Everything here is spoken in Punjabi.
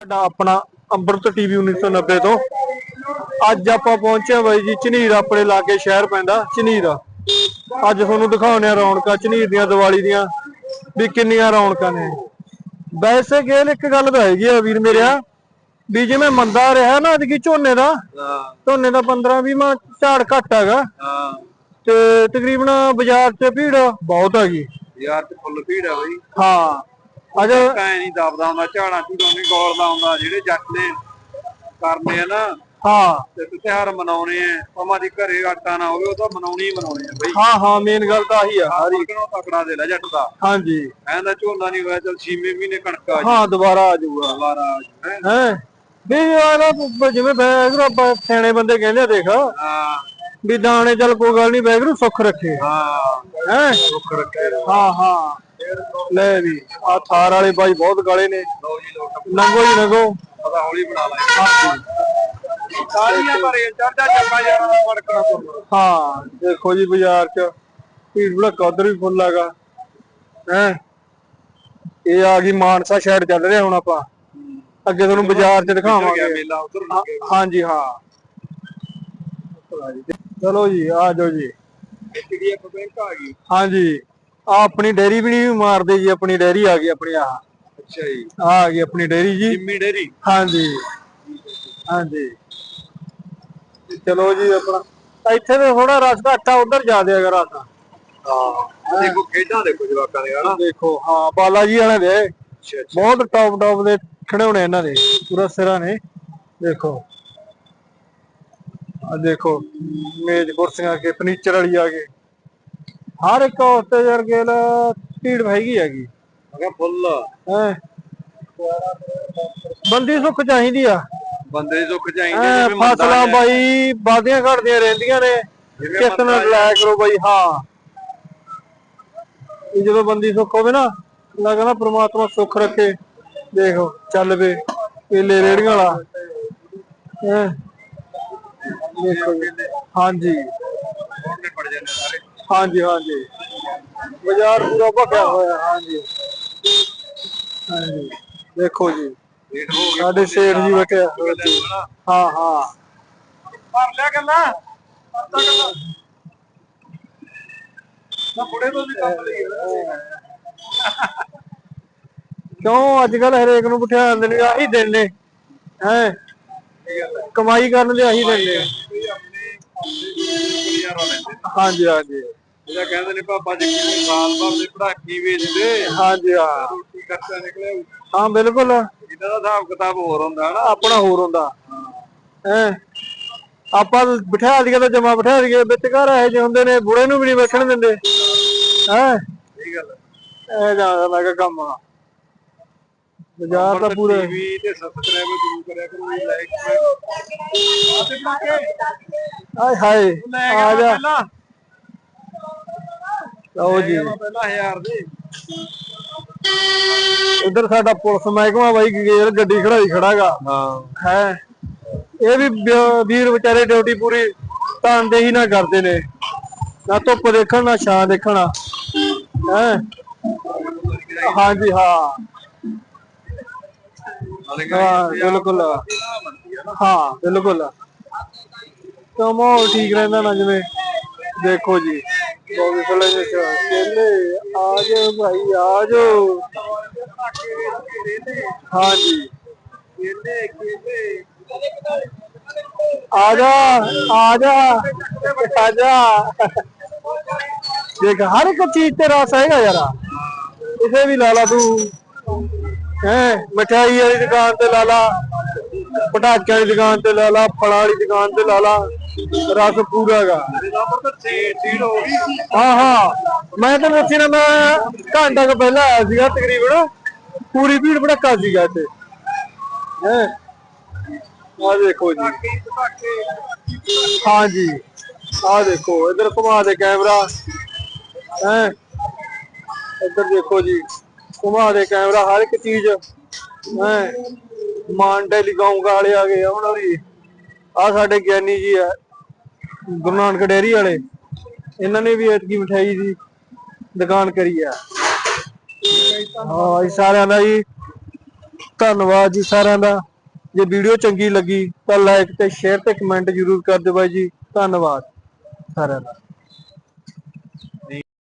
ਸਾਡਾ ਆਪਣਾ ਅੰਮ੍ਰਿਤ ਟੀਵੀ 1990 ਤੋਂ। ਅੱਜ ਆਪਾਂ ਪਹੁੰਚੇ ਬਾਈ ਜੀ ਝਨੀਰ ਆਪਣੇ ਲਾਗੇ ਸ਼ਹਿਰ ਪੈਂਦਾ ਝਨੀਰ। ਅੱਜ ਤੁਹਾਨੂੰ ਦਿਖਾਉਂਦੇ ਆ ਰੌਣਕਾਂ ਝਨੀਰ ਦੀਆਂ ਦੀਵਾਲੀ ਦੀਆਂ ਵੀ ਕਿੰਨੀਆਂ ਰੌਣਕਾਂ ਨੇ। ਵੈਸੇ ਗੇਲ ਇੱਕ ਗੱਲ ਤਾਂ ਹੈਗੀ ਆ ਵੀਰ ਮੇਰਿਆ ਵੀ ਜਿਵੇਂ ਮੰਦਾ ਰਿਹਾ ਨਾ ਅੱਜ ਝੋਨੇ ਦਾ ਝੋਨੇ ਦਾ 15 20 ਮਾ ਝਾੜ ਘੱਟ ਹੈਗਾ। ਤੇ ਤਕਰੀਬਨ ਬਾਜ਼ਾਰ 'ਚ ਭੀੜ ਬਹੁਤ ਹੈਗੀ। ਯਾਰ ਤੇ ਫੁੱਲ ਭੀੜ ਆ ਬਈ। ਹਾਂ। ਅੱਜ ਕਾਇ ਨਹੀਂ ਦਬਦਾ ਹੁੰਦਾ ਝਾੜਾਂ ਝੂੜਾਂ ਨਹੀਂ ਗੋਲਦਾ ਹੁੰਦਾ ਜਿਹੜੇ ਜੱਟ ਨੇ ਕਰਨੇ ਆ ਨਾ ਹਾਂ। ਤੇ ਤਿਉਹਾਰ ਮਨਾਉਣੇ ਆ ਭਾਵੇਂ ਦੀ ਘਰੇ ਆਟਾ ਨਾ ਹੋਵੇ ਉਹ ਤਾਂ ਮਨਾਉਣੀ ਹੀ ਮਨਾਉਣੇ ਆ ਬਈ। ਹਾਂ ਹਾਂ ਮੇਨ ਗੱਲ ਤਾਂ ਆਹੀ ਆ ਹਰੀ ਕਿਨੋਂ ਤਕੜਾ ਦੇ ਲੈ ਜੱਟ ਦਾ। ਹਾਂਜੀ। ਐਂਦਾ ਝੋਨਾ ਨਹੀਂ ਹੋਇਆ ਚਲ 6 ਮਹੀਨੇ ਕਣਕ ਆ ਹਾਂ ਦੁਬਾਰਾ ਆ ਜਾਊਗਾ। ਦੁਬਾਰਾ ਹੈ। ਹੈ? ਵੀ ਯਾਰ ਜਿਵੇਂ ਬੈਗਰੂ ਆਪਾਂ ਸਿਆਣੇ ਬੰਦੇ ਕਹਿੰਦੇ ਆ ਦੇਖ। ਹਾਂ। ਵੀ ਦਾਣੇ ਚੱਲ ਕੋਈ ਗੱਲ ਨਹੀਂ ਬੈਗਰੂ ਸੁੱਖ ਰੱਖੇ। ਹਾਂ। ਹੈ? ਰੁੱਖ ਰੱਖੇ। ਹਾਂ ਹਾਂ। ਲੈ ਵੀ ਆ ਥਾਰ ਵਾਲੇ ਬਾਈ ਬਹੁਤ ਗਾਲੇ ਨੇ। ਨੰਗੋ ਜੀ ਨੰਗੋ। ਪਤਾ ਹੌਲੀ ਬਣਾ ਲਾਂਗੇ। ਸਾਰੀਆਂ ਭਰੇ ਚੜਦਾ ਜੱਪਾ ਯਾਰ ਫੜਕਣਾ ਤੁਰਨਾ ਹਾਂ ਦੇਖੋ ਜੀ ਬਾਜ਼ਾਰ 'ਚ ਭੀੜ ਭੜਕਾ ਉਧਰ ਵੀ ਫੁੱਲ ਹੈਗਾ। ਹੈ? ਇਹ ਆ ਗਈ ਮਾਨਸਾ ਸ਼ਹਿਰ ਚੱਲ ਰਿਹਾ ਹੁਣ ਆਪਾਂ। ਅੱਗੇ ਤੁਹਾਨੂੰ ਬਾਜ਼ਾਰ 'ਚ ਦਿਖਾਵਾਂਗੇ। ਹਾਂਜੀ ਹਾਂ ਚਲੋ ਜੀ ਆ ਜਾਓ ਜੀ। ਕਿਹੜੀ ਇੱਕ ਬੈਂਕ ਆ ਗਈ। ਹਾਂਜੀ ਆ ਆਪਣੀ ਡੈਰੀ ਵੀ ਨਹੀਂ ਮਾਰਦੇ ਜੀ ਆਪਣੀ ਡੈਰੀ ਆ ਗਈ ਆਪਣੀ ਆ ਅੱਛਾ ਜੀ। ਆ ਆ ਗਈ ਆਪਣੀ ਡੈਰੀ ਜੀ। Jimmy dairy? ਹਾਂਜੀ। ਹਾਂਜੀ। ਤੇ ਚਲੋ ਜੀ ਆਪਣਾ ਇੱਥੇ ਤੇ ਥੋੜਾ ਰਸ ਘੱਟਾ ਉਧਰ ਜ਼ਿਆਦਾ ਹੈਗਾ ਰਸ ਹਾਂ ਦੇਖੋ ਖੇਡਾਂ ਦੇਖੋ ਜਵਾਕਾਂ ਦੇ ਹਨਾ? ਦੇਖੋ ਹਾਂ ਬਾਲਾ ਜੀ ਵਾਲੇ ਦੇ। ਬਹੁਤ ਟੌਪ ਟੌਪ ਦੇ ਖਿਡੌਣੇ ਇਹਨਾਂ ਦੇ ਪੂਰਾ ਸਿਰਾਂ ਨੇ ਦੇਖੋ। ਆ ਦੇਖੋ ਮੇਜ਼ ਕੁਰਸੀਆਂ ਕੇ ਫਰਨੀਚਰ ਵਾਲੀ ਆ ਗਏ। ਹਰ ਇੱਕ ਉਸਤੇ ਯਾਰ ਗੇਲ ਭੀੜ ਹੈਗੀ ਹੈਗੀ। ਮੈਂ ਕਿਹਾ ਫੁੱਲ। ਹੈ। ਬੰਦੀ ਸੁੱਖ ਚਾਹੀਦੀ ਆ। ਬੰਦੇ ਦੁੱਖ ਚਾਹੀਦੇ ਜਿਵੇਂ ਮੰਦਾ ਫਸਲਾਂ ਹੈ। ਬਾਈ ਵਾਦੀਆਂ ਘਟਦੀਆਂ ਰਹਿੰਦੀਆਂ ਨੇ। ਜਿਵੇਂ ਕਿਸ ਨਾਲ ਲਾਇਆ ਕਰੋ ਬਾਈ ਹਾਂ। ਇਹ ਜਦੋਂ ਬੰਦੀ ਸੁੱਖ ਹੋਵੇ ਨਾ ਅੱਲਾ ਕਹਿੰਦਾ ਪ੍ਰਮਾਤਮਾ ਸੁੱਖ ਰੱਖੇ। ਦੇਖੋ ਚੱਲ ਵੇ ਕੇਲੇ ਰੇੜੀਆਂ ਵਾਲਾ। ਹੈਂ। ਦੇਖੋ ਜੀ। ਹਾਂਜੀ। ਉਹਨੇ ਪੜ ਜਾਂਦੇ ਸਾਰੇ। ਹਾਂਜੀ ਹਾਂਜੀ। ਬਾਜ਼ਾਰ ਪੂਰਾ ਭਖਿਆ ਹੋਇਆ ਹਾਂਜੀ। ਹਾਂਜੀ। ਦੇਖੋ ਜੀ। ਸਾਡੇ ਸ਼ੇਰ ਜੀ ਬੈਠੇ। ਹਨਾ। ਹਾਂ ਹਾਂ। ਭਰ ਲਿਆ ਗੱਲਾਂ ਪਰਤਾ ਗੱਲਾਂ ਨਾ ਬੁੜੇ ਤੋਂ ਵੀ ਕੰਮ ਲਈ ਕਿਉਂ? ਅੱਜ ਕੱਲ ਹਰੇਕ ਨੂੰ ਬਿਠਾ ਦਿੰਦੇ ਨੇ ਆਹੀ ਦਿਨ ਨੇ। ਹੈ? ਕਮਾਈ ਕਰਨ ਦੇ ਆਹੀ ਦਿਨ ਨੇ ਹਾਂਜੀ ਹਾਂਜੀ। ਇਹਦਾ ਕਹਿੰਦੇ ਨੇ ਪਾਪਾ ਜੀ ਕਿਵੇਂ ਸਾਲ ਭਰ ਦੇ ਪੜਾਕੀ ਵੇਚਦੇ ਹਾਂਜੀ ਹਾਂ। ਰੋਟੀ ਖਰਚਾ ਨਿਕਲਿਆ ਹਾਂ ਬਿਲਕੁਲ। ਇਹਨਾਂ ਦਾ ਹਿਸਾਬ ਕਿਤਾਬ ਹੋਰ ਹੁੰਦਾ ਹਨਾ? ਆਪਣਾ ਹੋਰ ਹੁੰਦਾ। ਹੈ? ਆਪਾਂ ਬਿਠਾ ਦਈਏ ਤਾਂ ਜਮਾ ਬਿਠਾ ਦਈਏ ਵਿੱਚ ਘਰ ਇਹੋ ਜਿਹੇ ਹੁੰਦੇ ਨੇ ਬੁੜੇ ਨੂੰ ਵੀ ਨਹੀਂ ਬੈਠਣ ਦਿੰਦੇ। ਹੈ? ਸਹੀ ਗੱਲ ਇਹ ਜਾਂਦਾ ਲੱਗਾ ਕੰਮ ਬਾਜ਼ਾਰ ਤਾਂ ਪੂਰੇ। ਟੀਵੀ ਤੇ ਸਬਸਕ੍ਰਾਈਬ ਜ਼ਰੂਰ ਕਰਿਆ ਕਰੋ ਲਾਈਕ ਆਏ ਹਾਏ ਆ ਜਾ। ਲਓ ਜੀ। ਪਹਿਲਾਂ ਹਜ਼ਾਰ ਦੇ। ਉਧਰ ਸਾਡਾ ਪੁਲਿਸ ਮਹਿਕਮਾ ਬਾਈ ਗੇਰ ਗੱਡੀ ਖੜਾਈ ਖੜਾਗਾ। ਹਾਂ। ਹੈ। ਇਹ ਵੀ ਵੀਰ ਵਿਚਾਰੇ ਡਿਊਟੀ ਪੂਰੀ ਤਨਦੇਹੀ ਨਾਲ ਕਰਦੇ ਨੇ। ਨਾ ਧੁੱਪ ਦੇਖਣ ਨਾ ਛਾਂ ਦੇਖਣਾ। ਹੈ। ਹਾਂਜੀ ਹਾਂ। ਹਾਂ ਬਿਲਕੁਲ। ਹਾਂ ਬਿਲਕੁਲ। ਤਾਂ ਮਾਹੌਲ ਠੀਕ ਰਹਿੰਦਾ ਨਾ ਜਿਵੇਂ ਦੇਖੋ ਜੀ। ਬੋਗੀ ਫਲੇ ਦੇ ਕੇਲੇ ਆ ਜਾਓ ਭਾਈ ਆ ਜਾਓ ਹਾਂਜੀ ਕੇਲੇ ਕੇਲੇ ਆ ਜਾ ਆ ਜਾ ਆ ਜਾ ਦੇਖ ਹਰ ਇੱਕ ਚੀਜ਼ ਤੇ ਰਸ ਹੈਗਾ ਯਾਰ ਇਸੇ ਵੀ ਲਾ ਲਾ ਤੂੰ ਪਟਾਕਿਆਂ ਦੀ ਦੁਕਾਨ ਤੇ ਲਾ ਲਾ, ਫਲਾਂ ਵਾਲੀ ਦੁਕਾਨ ਤੇ ਲਾ ਲਾ, ਰਸ ਪੂਰਾ ਹੈਗਾ। ਹਾਂ ਹਾਂ। ਮੈਂ ਤਾਂ ਦੱਸੀ ਨਾ, ਮੈਂ ਘੰਟਾ ਕੁ ਪਹਿਲਾਂ ਆਇਆ ਸੀਗਾ ਤਕਰੀਬਨ। ਪੂਰੀ ਭੀੜ ਭੜੱਕਾ ਸੀਗਾ ਇੱਥੇ। ਹੈ? ਆ ਦੇਖੋ ਜੀ। ਹਾਂ ਜੀ। ਆ ਦੇਖੋ, ਇਧਰ ਘੁਮਾ ਦੇ ਕੈਮਰਾ। ਹੈ? ਇੱਧਰ ਦੇਖੋ ਜੀ। ਘੁਮਾ ਦੇ ਕੈਮਰਾ, ਹਰ ਇੱਕ ਚੀਜ਼। ਹੈ? ਮਾਨ ਟੈਲੀਕਾਮ ਵਾਲੇ ਆ ਗਏ ਉਹਨਾਂ ਦੀ। ਆ ਸਾਡੇ ਗਿਆਨੀ ਜੀ ਆ, ਗੁਰੂ ਨਾਨਕ ਡੇਅਰੀ ਵਾਲੇ। ਇਹਨਾਂ ਨੇ ਵੀ ਐਤਕੀ ਮਠਿਆਈ ਦੀ ਦੁਕਾਨ ਕਰੀ ਆ। ਹਾਂ ਇਹ ਸਾਰਿਆਂ ਦਾ ਜੀ ਧੰਨਵਾਦ ਜੀ ਸਾਰਿਆਂ ਦਾ। ਜੇ ਵੀਡੀਓ ਚੰਗੀ ਲੱਗੀ ਤਾਂ ਲਾਈਕ ਤੇ ਸ਼ੇਅਰ ਤੇ ਕਮੈਂਟ ਜ਼ਰੂਰ ਕਰ ਦਿਓ ਬਾਈ ਜੀ। ਧੰਨਵਾਦ ਸਾਰਿਆਂ ਦਾ।